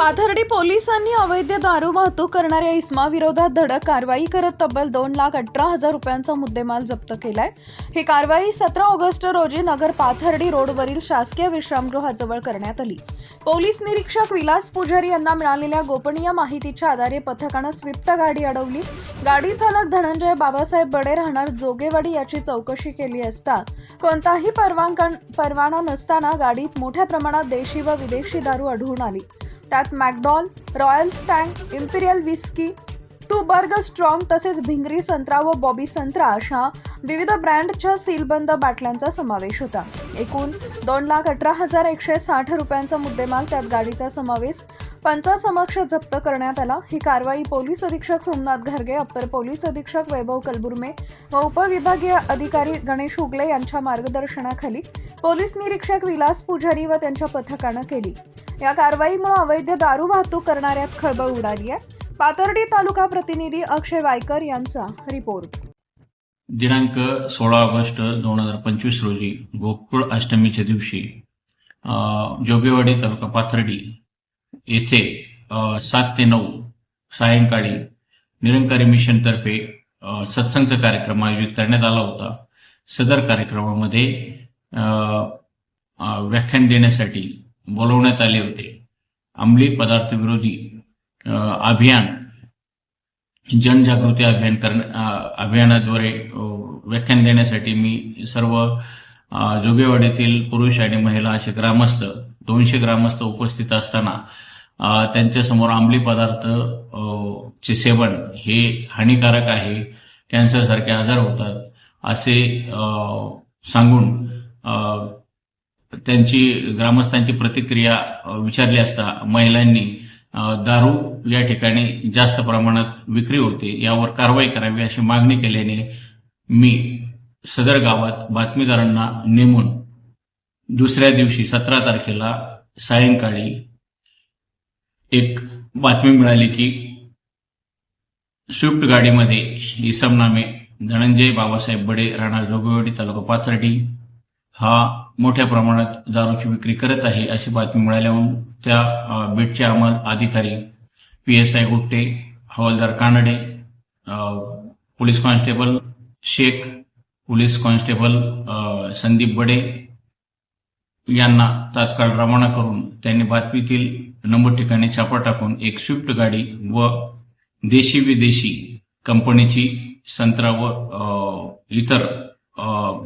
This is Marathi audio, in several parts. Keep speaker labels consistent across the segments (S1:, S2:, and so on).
S1: पाथर्डी पोलिसांनी अवैध दारू वाहतूक करणाऱ्या इस्माविरोधात धडक कारवाई करत तब्बल दोन लाख अठरा हजार रुपयांचा मुद्देमाल जप्त केलाय. ही कारवाई सतरा ऑगस्ट रोजी नगर पाथर्डी रोडवरील शासकीय विश्रामगृहाजवळ करण्यात आली. पोलीस निरीक्षक विलास पुजारी यांना मिळालेल्या गोपनीय माहितीच्या आधारे पथकानं स्विफ्ट गाडी अडवली. गाडी चालक धनंजय बाबासाहेब बडे राहणार जोगेवाडी याची चौकशी केली असता कोणताही परवानका परवाना नसताना गाडीत मोठ्या प्रमाणात देशी व विदेशी दारू आढळून आली. त्यात McDowell royal stag imperial whisky Tuborg strong तसेच भिंगरी संत्रा व बॉबी संत्रा अशा विविध ब्रँडच्या सीलबंद बाटल्यांचा समावेश होता. एकूण दोन लाख अठरा हजार एकशे साठ रुपयांचा मुद्देमाल त्यात गाडीचा समावेश पंचासमक्ष जप्त करण्यात आला. ही कारवाई पोलीस अधीक्षक सोमनाथ घरगे अप्पर पोलीस अधीक्षक वैभव कलबुर्मे व उपविभागीय अधिकारी गणेश उगले यांच्या मार्गदर्शनाखाली पोलीस निरीक्षक विलास पुजारी व त्यांच्या पथकानं केली. या कारवाईमुळे अवैध दारू वाहतूक करणाऱ्यात खळबळ उडाली आहे. पाथर्डी तालुका प्रतिनिधी अक्षय वायकर यांचा रिपोर्ट.
S2: दिनांक सोळा ऑगस्ट दोन हजार पंचवीस रोजी गोकुळ अष्टमीच्या दिवशी जोगेवाडी तालुका पाथर्डी येथे सात ते नऊ सायंकाळी निरंकारी मिशनतर्फे सत्संगचा कार्यक्रम आयोजित करण्यात आला होता. सदर कार्यक्रमामध्ये व्याख्यान देण्यासाठी बोलवण्यात आले होते. अंमली पदार्थ विरोधी अभियान जनजागृती अभियान करण अभियानाद्वारे व्याख्यान देण्यासाठी मी सर्व जोगेवाड्यातील जोगेवाडीतील पुरुष आणि महिला असे ग्रामस्थ दोनशे ग्रामस्थ उपस्थित असताना त्यांच्या त्यांच्यासमोर अंमली पदार्थ चे सेवन हे हानिकारक आहे कॅन्सरसारखे आजार होतात असे सांगून त्यांची ग्रामस्थांची प्रतिक्रिया विचारली असता महिलांनी दारू या ठिकाणी जास्त प्रमाणात विक्री होते यावर कारवाई करावी अशी मागणी केल्याने मी सदर गावात बातमीदारांना नेमून दुसऱ्या दिवशी सतरा तारखेला सायंकाळी एक बातमी मिळाली की स्विफ्ट गाडीमध्ये इसम नामे धनंजय बाबासाहेब बडे राहणार जोगेवाडी तालुका पाथर्डी हा मोठ्या प्रमाणात दारूची विक्री करत आहे अशी बातमी मिळाल्याहून त्या अ, अंमल अधिकारी पी एस आय गुट्टे हवालदार Kanade police constable Shaikh police constable Sandeep Bade यांना तात्काळ रवाना करून त्यांनी बातमीतील नंबर ठिकाणी छापा टाकून एक स्विफ्ट गाडी व देशी विदेशी कंपनीची संत्रा व इतर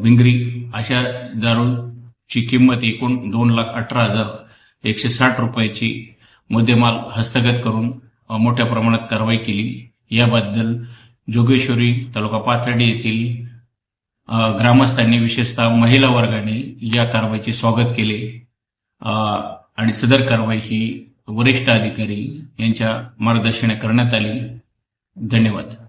S2: भिंगरी अशा दारूची किंमत एकूण दोन लाख अठरा हजार एकशे साठ रुपयाची मुद्देमाल हस्तगत करून मोठ्या प्रमाणात कारवाई केली. याबद्दल जोगेश्वरी तालुका पाथर्डी येथील ग्रामस्थांनी विशेषतः महिला वर्गाने या कारवाईचे स्वागत केले. आणि सदर कारवाई ही वरिष्ठ अधिकारी यांच्या मार्गदर्शना करण्यात आली. धन्यवाद.